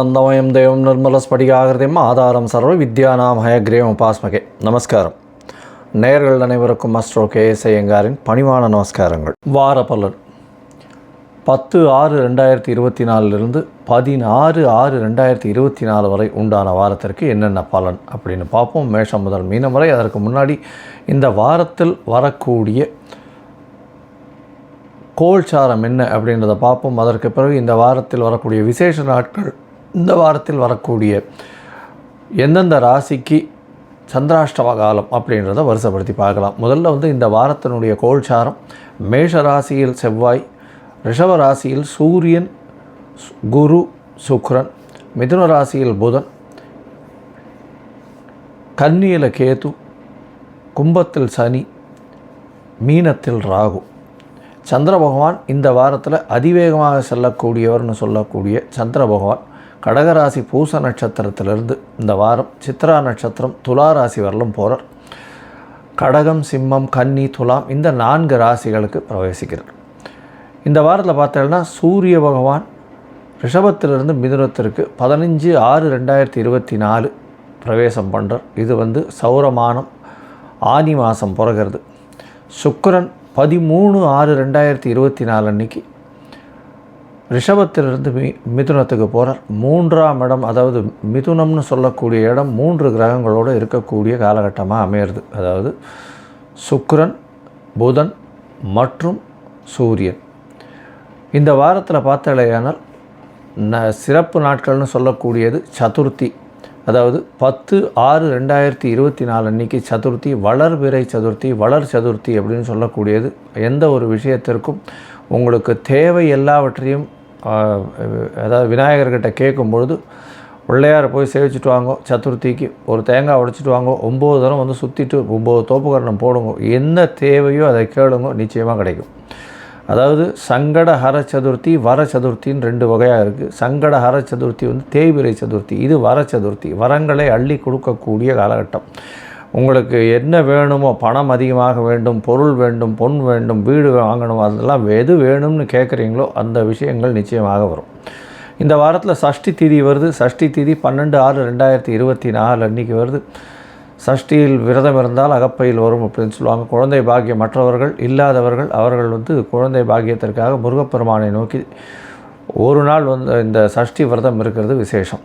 ఆనందమయం దేవం నిర్మల ஸ்படிகாகிருதிம் ஆதாரம் சர்வ வித்யானாம் ஹயக்ரேம் பாஸ்மகே நமஸ்காரம். நேயர்கள் அனைவருக்கும் மஸ்ட்ரோ கே எஸ் பணிவான நமஸ்காரங்கள். வார பலன் பத்து ஆறு ரெண்டாயிரத்தி இருபத்தி நாலுலேருந்து பதினாறு ஆறு ரெண்டாயிரத்தி இருபத்தி நாலு வரை உண்டான வாரத்திற்கு என்னென்ன பலன் அப்படின்னு பார்ப்போம். மேஷம் முதல் மீனம் வரை அதற்கு முன்னாடி இந்த வாரத்தில் வரக்கூடிய கோல்சாரம் என்ன அப்படின்றத பார்ப்போம். அதற்கு பிறகு இந்த வாரத்தில் வரக்கூடிய விசேஷ நாட்கள் இந்த வாரத்தில் வரக்கூடிய எந்தெந்த ராசிக்கு சந்திராஷ்டம காலம் அப்படின்றத வருஷப்படுத்தி பார்க்கலாம். முதல்ல வந்து இந்த வாரத்தினுடைய கோல்சாரம் மேஷ ராசியில் செவ்வாய் ரிஷப ராசியில் சூரியன் குரு சுக்ரன் மிதுன ராசியில் புதன் கன்னியில் கேது கும்பத்தில் சனி மீனத்தில் ராகு. சந்திர பகவான் இந்த வாரத்தில் அதிவேகமாக செல்லக்கூடியவர்னு சொல்லக்கூடிய சந்திர பகவான் கடகராசி பூச நட்சத்திரத்திலிருந்து இந்த வாரம் சித்ரா நட்சத்திரம் துலா ராசி வரலும் போகிறார் கடகம் சிம்மம் கன்னி துலாம் இந்த நான்கு ராசிகளுக்கு பிரவேசிக்கிறார். இந்த வாரத்தில் பார்த்தோம்னா சூரிய பகவான் ரிஷபத்திலிருந்து மிதுனத்திற்கு பதினஞ்சு ஆறு ரெண்டாயிரத்தி இருபத்தி நாலு பிரவேசம் பண்ணுறார் இது வந்து சௌரமானம் ஆனி மாதம் பிறகிறது சுக்கரன் பதிமூணு ஆறு ரெண்டாயிரத்தி இருபத்தி நாலு அன்னைக்கு ரிஷபத்திலிருந்து மி மிதுனத்துக்கு போகிறார் மூன்றாம் இடம் அதாவது மிதுனம்னு சொல்லக்கூடிய இடம் மூன்று கிரகங்களோடு இருக்கக்கூடிய காலகட்டமாக அமையிறது. அதாவது சுக்ரன் புதன் மற்றும் சூரியன். இந்த வாரத்தில் பார்த்தாலேயானால் ந சிறப்பு நாட்கள்னு சொல்லக்கூடியது சதுர்த்தி. அதாவது பத்து ஆறு ரெண்டாயிரத்தி இருபத்தி நாலு அன்னைக்கு சதுர்த்தி வளர்பிறை சதுர்த்தி வளர் சதுர்த்தி அப்படின்னு சொல்லக்கூடியது எந்த ஒரு விஷயத்திற்கும் உங்களுக்கு தேவை எல்லாவற்றையும் அதாவது விநாயகர்கிட்ட கேட்கும் பொழுது பிள்ளையாரை போய் சேவிச்சுட்டு வாங்கோ சதுர்த்திக்கு ஒரு தேங்காய் உடைச்சிட்டு வாங்கோ ஒம்பது தரம் வந்து சுற்றிட்டு ஒம்பது தோப்புக்கரணம் போடுங்க என்ன தேவையோ அதை கேளுங்க நிச்சயமாக கிடைக்கும். அதாவது சங்கட ஹர சதுர்த்தி வர சதுர்த்தின்னு ரெண்டு வகையாக இருக்குது சங்கட ஹர சதுர்த்தி வந்து தேய்பிரை சதுர்த்தி இது வர சதுர்த்தி வரங்களை அள்ளி கொடுக்கக்கூடிய காலகட்டம். உங்களுக்கு என்ன வேணுமோ பணம் அதிகமாக வேண்டும் பொருள் வேண்டும் பொன் வேண்டும் வீடு வாங்கணும் அதெல்லாம் எது வேணும்னு கேட்குறீங்களோ அந்த விஷயங்கள் நிச்சயமாக வரும். இந்த வாரத்தில் சஷ்டி திதி வருது. சஷ்டி திதி பன்னெண்டு ஆறு ரெண்டாயிரத்தி இருபத்தி நாலு அன்றைக்கி வருது. சஷ்டியில் விரதம் இருந்தால் அகப்பையில் வரும் அப்படின்னு சொல்லுவாங்க. குழந்தை பாக்கியம் மற்றவர்கள் இல்லாதவர்கள் அவர்கள் வந்து குழந்தை பாக்கியத்திற்காக முருகப்பெருமானை நோக்கி ஒரு நாள் வந்து இந்த சஷ்டி விரதம் இருக்கிறது விசேஷம்.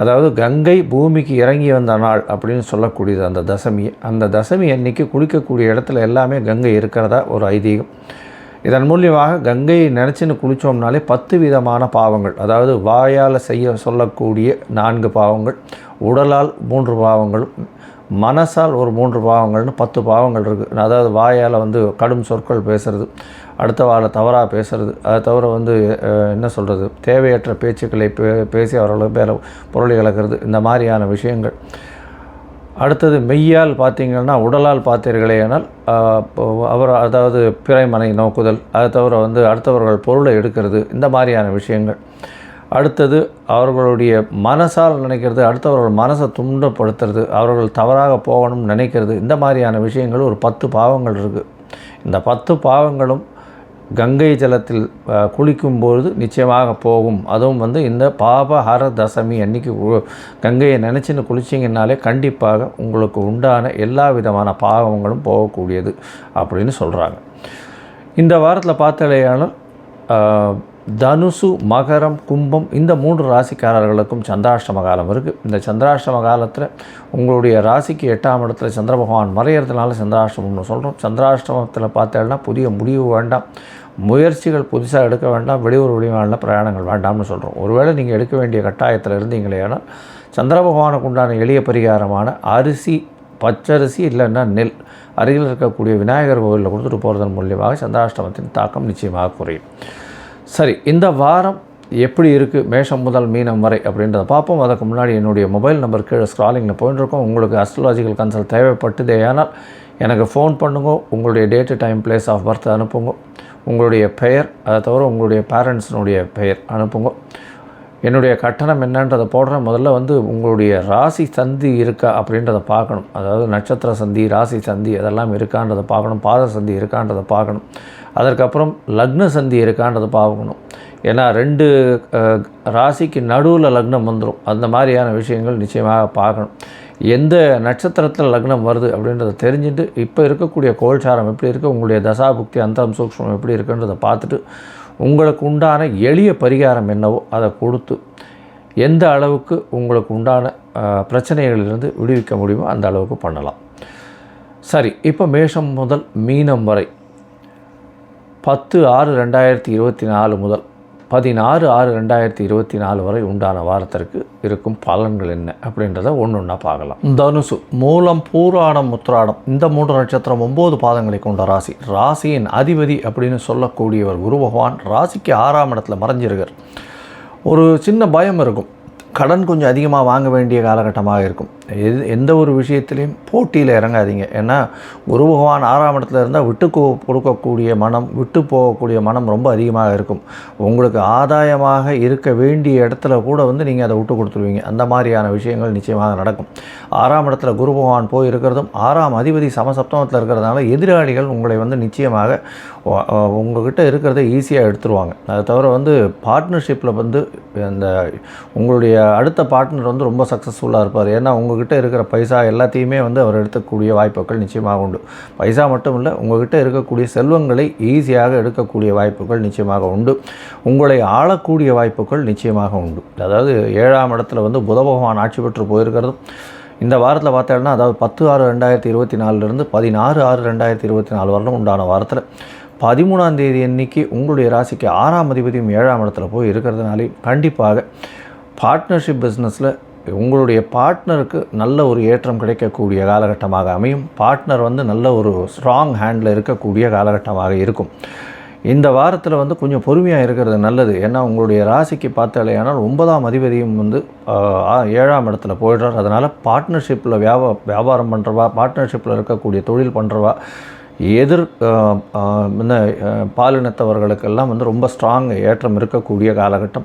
அதாவது கங்கை பூமிக்கு இறங்கி வந்த நாள் அப்படின்னு சொல்லக்கூடியது அந்த தசமி. அந்த தசமி அன்னைக்கு குளிக்கக்கூடிய இடத்துல எல்லாமே கங்கை இருக்கிறதா ஒரு ஐதீகம். இதன் மூலியமாக கங்கையை நினச்சின்னு குளித்தோம்னாலே பத்து விதமான பாவங்கள். அதாவது வாயால் செய்ய சொல்லக்கூடிய நான்கு பாவங்கள் உடலால் மூன்று பாவங்களும் மனசால் ஒரு மூன்று பாவங்கள்னு பத்து பாவங்கள் இருக்குது அதாவது வாயால் வந்து கடும் சொற்கள் பேசுறது அடுத்த வாழ தவறாக பேசுறது. அதை தவிர வந்து என்ன சொல்கிறது தேவையற்ற பேச்சுக்களை பே பேசி அவர்களை பேர பொருளை இழக்கிறது. இந்த மாதிரியான விஷயங்கள். அடுத்தது மெய்யால் பார்த்தீங்கன்னா உடலால் பார்த்தீர்களே ஆனால் அவர் அதாவது பிறைமனை நோக்குதல். அதை தவிர வந்து அடுத்தவர்கள் பொருளை எடுக்கிறது. இந்த மாதிரியான விஷயங்கள். அடுத்தது அவர்களுடைய மனசால் நினைக்கிறது அடுத்தவர்கள் மனசை துண்டப்படுத்துறது அவர்கள் தவறாக போகணும்னு நினைக்கிறது இந்த மாதிரியான விஷயங்கள் ஒரு பத்து பாவங்கள் இருக்குது இந்த பத்து பாவங்களும் கங்கை ஜலத்தில் குளிக்கும்போது நிச்சயமாக போகும். அதுவும் வந்து இந்த பாபஹர தசமி அன்னைக்கு கங்கையை நினச்சின்னு குளிச்சிங்கனாலே கண்டிப்பாக உங்களுக்கு உண்டான எல்லா விதமான பாவங்களும் போகக்கூடியது அப்படின்னு சொல்கிறாங்க இந்த வாரத்தில் பார்த்தாலேயான தனுசு மகரம் கும்பம் இந்த மூன்று ராசிக்காரர்களுக்கும் சந்திராஷ்டம காலம் இருக்குது இந்த சந்திராஷ்டம காலத்தில் உங்களுடைய ராசிக்கு எட்டாம் இடத்துல சந்திர பகவான் மறையிறதுனால சந்திராஷ்டமம்னு சொல்கிறோம் சந்திராஷ்டமத்தில் பார்த்தேன்னா புதிய முடிவு வேண்டாம். முயற்சிகள் புதுசாக எடுக்க வேண்டாம். வெளியூர் வெளிமாநில பிரயாணங்கள் வேண்டாம்னு சொல்கிறோம் ஒருவேளை நீங்கள் எடுக்க வேண்டிய கட்டாயத்தில் இருந்தீங்களேனால் சந்திர பகவானுக்கு உண்டான எளிய பரிகாரமான அரிசி பச்சரிசி இல்லைன்னா நெல். அருகில் இருக்கக்கூடிய விநாயகர் கோவிலில் கொடுத்துட்டு போகிறதன் மூலியமாக சந்திராஷ்டமத்தின் தாக்கம் நிச்சயமாக குறையும். சரி இந்த வாரம் எப்படி இருக்குது மேஷம் முதல் மீனம் வரை அப்படின்றத பார்ப்போம். அதுக்கு முன்னாடி என்னுடைய மொபைல் நம்பர் கீழே ஸ்க்ராலிங்கில் போயிட்டுருக்கோம் உங்களுக்கு அஸ்ட்ராலாஜிக்கல் கன்சல்ட் தேவைப்பட்டதே ஆனால் எனக்கு ஃபோன் பண்ணுங்க. உங்களுடைய date time place of birth அனுப்புங்க. உங்களுடைய பெயர் அதை தவிர உங்களுடைய பேரண்ட்ஸினுடைய பெயர் அனுப்புங்க. என்னுடைய கட்டணம் என்னன்றதை போடுறேன். முதல்ல வந்து உங்களுடைய ராசி சந்தி இருக்கா அப்படின்றத பார்க்கணும். அதாவது நட்சத்திர சந்தி ராசி சந்தி அதெல்லாம் இருக்கான்றதை பார்க்கணும். பாத சந்தி இருக்கான்றதை பார்க்கணும். அதற்கப்புறம் லக்ன சந்தி இருக்கான்றதை பார்க்கணும். ஏன்னா ரெண்டு ராசிக்கு நடுவில் லக்னம் வந்துடும் அந்த மாதிரியான விஷயங்கள் நிச்சயமாக பார்க்கணும். எந்த நட்சத்திரத்தில் லக்னம் வருது அப்படின்றத தெரிஞ்சுட்டு இப்போ இருக்கக்கூடிய கோல்சாரம் எப்படி இருக்குது உங்களுடைய தசாபுக்தி அந்தரம் சூக்ஷ்மம் எப்படி இருக்குன்றதை பார்த்துட்டு உங்களுக்கு உண்டான எளிய பரிகாரம் என்னவோ அதை கொடுத்து எந்த அளவுக்கு உங்களுக்கு உண்டான பிரச்சனைகளிலிருந்து விடுவிக்க முடியுமோ அந்த அளவுக்கு பண்ணலாம். சரி இப்போ மேஷம் முதல் மீனம் வரை பத்து ஆறு ரெண்டாயிரத்தி இருபத்தி நாலு முதல் பதினாறு ஆறு ரெண்டாயிரத்தி இருபத்தி நாலு வரை உண்டான வாரத்திற்கு இருக்கும் பலன்கள் என்ன அப்படின்றத ஒன்று ஒன்றா பார்க்கலாம். தனுசு மூலம் பூராடம் முத்ராடம் இந்த மூன்று நட்சத்திரம் ஒம்பது பாதங்களை கொண்ட ராசி. ராசியின் அதிபதி அப்படின்னு சொல்லக்கூடியவர் குரு பகவான் ராசிக்கு ஆறாம் இடத்துல மறைஞ்சிருக்கார். ஒரு சின்ன பயம் இருக்கும். கடன் கொஞ்சம் அதிகமாக வாங்க வேண்டிய காலகட்டமாக இருக்கும். எது எந்த ஒரு விஷயத்துலையும் போட்டியில் இறங்காதீங்க. ஏன்னா குரு பகவான் ஆறாம் இடத்துல இருந்தால் விட்டு கொடுக்கக்கூடிய மனம் விட்டு போகக்கூடிய மனம் ரொம்ப அதிகமாக இருக்கும். உங்களுக்கு ஆதாயமாக இருக்க வேண்டிய இடத்துல கூட வந்து நீங்கள் அதை விட்டு கொடுத்துருவீங்க. அந்த மாதிரியான விஷயங்கள் நிச்சயமாக நடக்கும். ஆறாம் இடத்துல குரு பகவான் போய் இருக்கிறதும் ஆறாம் அதிபதி சமசப்தமத்தில் இருக்கிறதுனால எதிராளிகள் உங்களை வந்து நிச்சயமாக உங்கள்கிட்ட இருக்கிறத ஈஸியாக எடுத்துருவாங்க. அதை தவிர வந்து பார்ட்னர்ஷிப்பில் வந்து அந்த உங்களுடைய அடுத்த பார்ட்னர் வந்து ரொம்ப சக்ஸஸ்ஃபுல்லாக இருப்பார். ஏன்னா உங்கள்கிட்ட இருக்கிற பைசா எல்லாத்தையுமே வந்து அவர் எடுக்கக்கூடிய வாய்ப்புகள் நிச்சயமாக உண்டு. பைசா மட்டும் இல்லை உங்ககிட்ட இருக்கக்கூடிய செல்வங்களை ஈஸியாக எடுக்கக்கூடிய வாய்ப்புகள் நிச்சயமாக உண்டு. உங்களை ஆளக்கூடிய வாய்ப்புகள் நிச்சயமாக உண்டு. அதாவது ஏழாம் இடத்துல வந்து புத பகவான் ஆட்சி பெற்று போயிருக்கிறதும் இந்த வாரத்தில் பார்த்தோம்னா அதாவது பத்து ஆறு ரெண்டாயிரத்தி இருபத்தி நாலுலேருந்து பதினாறு ஆறு ரெண்டாயிரத்தி இருபத்தி நாலு வரலும் உண்டான வாரத்தில் பதிமூணாம் தேதி அன்னைக்கு உங்களுடைய ராசிக்கு ஆறாம் அதிபதியும் ஏழாம் இடத்துல போய் இருக்கிறதுனாலே கண்டிப்பாக பார்ட்னர்ஷிப் பிஸ்னஸில் உங்களுடைய பார்ட்னருக்கு நல்ல ஒரு ஏற்றம் கிடைக்கக்கூடிய காலகட்டமாக அமையும். பார்ட்னர் வந்து நல்ல ஒரு ஸ்ட்ராங் ஹேண்டில் இருக்கக்கூடிய காலகட்டமாக இருக்கும். இந்த வாரத்தில் வந்து கொஞ்சம் பொறுமையாக இருக்கிறது நல்லது. ஏன்னா உங்களுடைய ராசிக்கு பார்த்தாலேயானால் ஒன்பதாம் அதிபதியும் வந்து ஏழாம் இடத்துல போயிடுறார். அதனால் பார்ட்னர்ஷிப்பில் வியாபா வியாபாரம் பண்ணுறவா பார்ட்னர்ஷிப்பில் இருக்கக்கூடிய தொழில் பண்ணுறவா எதிர் இந்த பாலினத்தவர்களுக்கெல்லாம் வந்து ரொம்ப ஸ்ட்ராங் ஏற்றம் இருக்கக்கூடிய காலகட்டம்.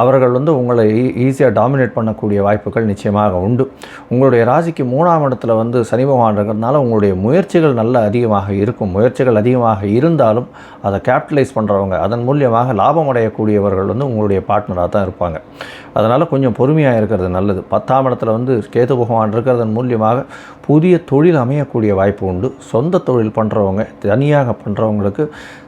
அவர்கள் வந்து உங்களை e- ஈஸியாக டாமினேட் பண்ணக்கூடிய வாய்ப்புகள் நிச்சயமாக உண்டு. உங்களுடைய ராசிக்கு மூணாம் இடத்துல வந்து சனி பகவான் இருக்கிறதுனால உங்களுடைய முயற்சிகள் நல்ல அதிகமாக இருக்கும். முயற்சிகள் அதிகமாக இருந்தாலும் அதை கேபிட்டலைஸ் பண்ணுறவங்க அதன் மூலியமாக லாபம் அடையக்கூடியவர்கள் வந்து உங்களுடைய பார்ட்னராக தான் இருப்பாங்க. அதனால் கொஞ்சம் பொறுமையாக இருக்கிறது நல்லது. பத்தாம் இடத்துல வந்து கேது பகவான் இருக்கிறதன் மூலியமாக புதிய தொழில் அமையக்கூடிய வாய்ப்பு உண்டு. சொந்த தொழில் பண்ணுறவங்க தனியாக பண்ணுறவங்களுக்கு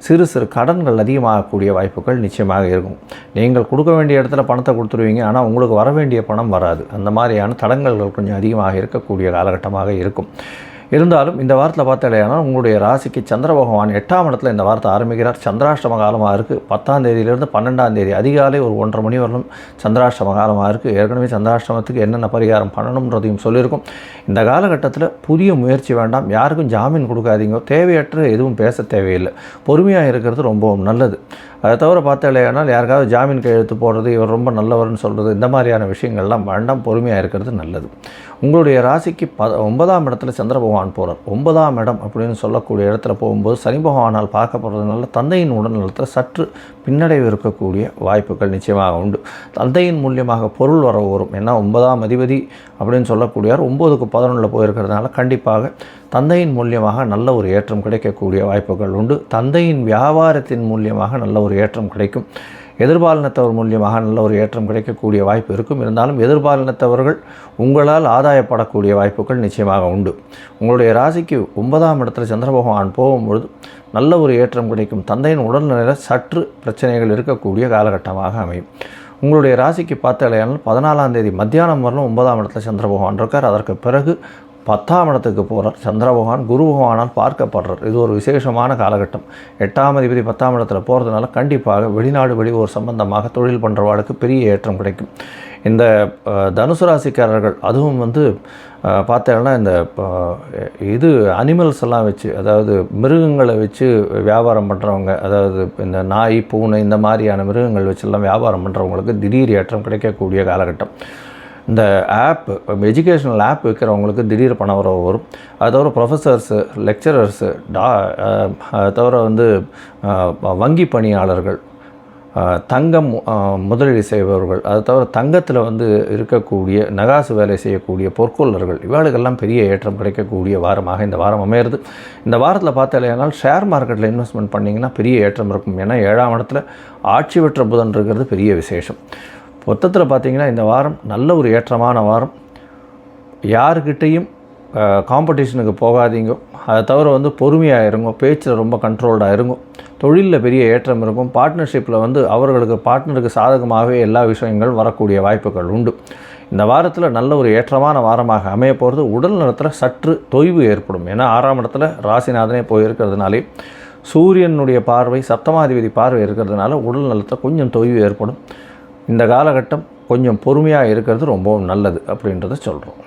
சிறு சிறு கடன்கள் அதிகமாகக்கூடிய வாய்ப்புகள் நிச்சயமாக இருக்கும். நீங்கள் கொடுக்க வேண்டிய இடத்துல பணத்தை கொடுத்துருவீங்க. ஆனால் உங்களுக்கு வர வேண்டிய பணம் வராது. அந்த மாதிரியான தடங்கல்கள் கொஞ்சம் அதிகமாக இருக்கக்கூடிய காலகட்டமாக இருக்கும். இருந்தாலும் இந்த வாரத்தில் பார்த்தாலேனா உங்களுடைய ராசிக்கு சந்திர பகவான் எட்டாம் இடத்துல இந்த வாரத்தை ஆரம்பிக்கிறார். சந்திராஷ்டம காலமாக இருக்குது பத்தாம் தேதியிலிருந்து பன்னெண்டாம் தேதி அதிகாலை ஒரு ஒன்றரை மணி வரலும் சந்திராஷ்டம காலமாக இருக்குது ஏற்கனவே சந்திராஷ்டமத்துக்கு என்னென்ன பரிகாரம் பண்ணணுன்றதையும் சொல்லியிருக்கும். இந்த காலகட்டத்தில் புதிய முயற்சி வேண்டாம். யாருக்கும் ஜாமீன் கொடுக்காதீங்க. தேவையற்ற எதுவும் பேச தேவையில்லை. பொறுமையாக இருக்கிறது ரொம்பவும் நல்லது. அதை தவிர பார்த்தாலேனால் யாருக்காவது ஜாமீன் கையெழுத்து போடுறது இவர் ரொம்ப நல்லவர்னு சொல்கிறது இந்த மாதிரியான விஷயங்கள்லாம் வேண்டாம். பொறுமையாக இருக்கிறது நல்லது. உங்களுடைய ராசிக்கு ப ஒன்பதாம் இடத்துல சந்திர பகவான் போகிறார் ஒன்பதாம் இடம் அப்படின்னு சொல்லக்கூடிய இடத்துல போகும்போது சனி பகவானால் பார்க்கப்படுறதுனால தந்தையின் உடல்நலத்தில் சற்று பின்னடைவு இருக்கக்கூடிய வாய்ப்புகள் நிச்சயமாக உண்டு. தந்தையின் மூலியமாக பொருள் வர வரும். ஏன்னா ஒன்பதாம் அதிபதி அப்படின்னு சொல்லக்கூடியார் ஒம்போதுக்கு பதினொன்றில் போயிருக்கிறதுனால கண்டிப்பாக தந்தையின் மூலியமாக நல்ல ஒரு ஏற்றம் கிடைக்கக்கூடிய வாய்ப்புகள் உண்டு. தந்தையின் வியாபாரத்தின் மூலியமாக நல்ல ஒரு ஏற்றம் கிடைக்கும். எதிர்பாலினத்தவர் மூலியமாக நல்ல ஒரு ஏற்றம் கிடைக்கக்கூடிய வாய்ப்பு இருக்கும். இருந்தாலும் எதிர்பாலினத்தவர்கள் உங்களால் ஆதாயப்படக்கூடிய வாய்ப்புகள் நிச்சயமாக உண்டு. உங்களுடைய ராசிக்கு ஒன்பதாம் இடத்துல சந்திர பகவான் போகும்பொழுது நல்ல ஒரு ஏற்றம் கிடைக்கும். தந்தையின் உடல்நிலையில் சற்று பிரச்சனைகள் இருக்கக்கூடிய காலகட்டமாக அமையும். உங்களுடைய ராசிக்கு பார்த்தாலேயானால் பதினாலாம் தேதி மத்தியானம் வரலும் ஒன்பதாம் இடத்துல சந்திர பகவான் இருக்கார். அதற்கு பிறகு பத்தாம் இடத்துக்கு போகிறார் சந்திர பகவான் குரு பகவானால் பார்க்கப்படுறார். இது ஒரு விசேஷமான காலகட்டம். எட்டாம் அதிபதி பத்தாம் இடத்துல போகிறதுனால கண்டிப்பாக வெளிநாடு வெளியூர் சம்பந்தமாக தொழில் பண்ணுறவாளுக்கு பெரிய ஏற்றம் கிடைக்கும். இந்த தனுசு ராசிக்காரர்கள் அதுவும் வந்து பார்த்தேன்னா இந்த இது அனிமல்ஸ் எல்லாம் வச்சு அதாவது மிருகங்களை வச்சு வியாபாரம் பண்ணுறவங்க அதாவது இந்த நாய் பூனை இந்த மாதிரியான மிருகங்கள் வச்செல்லாம் வியாபாரம் பண்ணுறவங்களுக்கு திடீர் ஏற்றம் கிடைக்கக்கூடிய காலகட்டம். இந்த ஆப்பு எஜுகேஷனல் ஆப் விற்கிறவங்களுக்கு திடீர் பண வரவு வரும். அது தவிர ப்ரொஃபஸர்ஸு லெக்சரர்ஸு டா அது தவிர வந்து வங்கி பணியாளர்கள் தங்கம் முதலீடு செய்பவர்கள் அது தவிர தங்கத்தில் வந்து இருக்கக்கூடிய நகாசு வேலை செய்யக்கூடிய பொற்கொள்ளர்கள் இவாளுக்கெல்லாம் பெரிய ஏற்றம் கிடைக்கக்கூடிய வாரமாக இந்த வாரம் அமையிறது. இந்த வாரத்தில் பார்த்தாலேனால் ஷேர் மார்க்கெட்டில் இன்வெஸ்ட்மெண்ட் பண்ணிங்கன்னா பெரிய ஏற்றம் இருக்கும். ஏன்னா ஏழாம் இடத்துல ஆட்சி பெற்ற புதன் இருக்கிறது பெரிய விசேஷம். மொத்தத்தில் பார்த்தீங்கன்னா இந்த வாரம் நல்ல ஒரு ஏற்றமான வாரம். யாருக்கிட்டேயும் காம்படிஷனுக்கு போகாதீங்க. அதை தவிர வந்து பொறுமையாக இருங்க. பேச்சில் ரொம்ப கண்ட்ரோல்டாக இருங்க. தொழிலில் பெரிய ஏற்றம் இருக்கும். பார்ட்னர்ஷிப்பில் வந்து அவர்களுக்கு பார்ட்னருக்கு சாதகமாகவே எல்லா விஷயங்கள் வரக்கூடிய வாய்ப்புகள் உண்டு. இந்த வாரத்தில் நல்ல ஒரு ஏற்றமான வாரமாக அமைய போகிறது உடல் நலத்தில் சற்று தொய்வு ஏற்படும். ஏன்னா ஆறாம் இடத்துல ராசிநாதனே போயிருக்கிறதுனாலே சூரியனுடைய பார்வை சப்தமாதிபதி பார்வை இருக்கிறதுனால உடல் நலத்தில் கொஞ்சம் தொய்வு ஏற்படும். இந்த காலகட்டம் கொஞ்சம் பொறுமையாக இருக்கிறது ரொம்பவும் நல்லது அப்படின்றத சொல்கிறோம்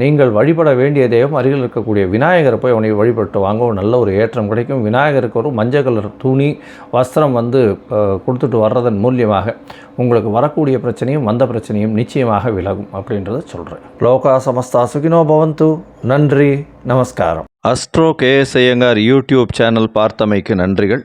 நீங்கள் வழிபட வேண்டிய தெய்வம் அருகில் இருக்கக்கூடிய விநாயகரை போய் அவனை வழிபட்டு வாங்க. ஒரு நல்ல ஒரு ஏற்றம் கிடைக்கும். விநாயகருக்கு ஒரு மஞ்சள் கலர் துணி வஸ்திரம் வந்து கொடுத்துட்டு வர்றதன் மூலியமாக உங்களுக்கு வரக்கூடிய பிரச்சனையும் வந்த பிரச்சனையும் நிச்சயமாக விலகும் அப்படின்றத சொல்கிறேன் லோகா சமஸ்தா சுகினோ பவந்து. நன்றி. நமஸ்காரம். Astro KS Iyengar YouTube channel பார்த்தமைக்கு நன்றிகள்.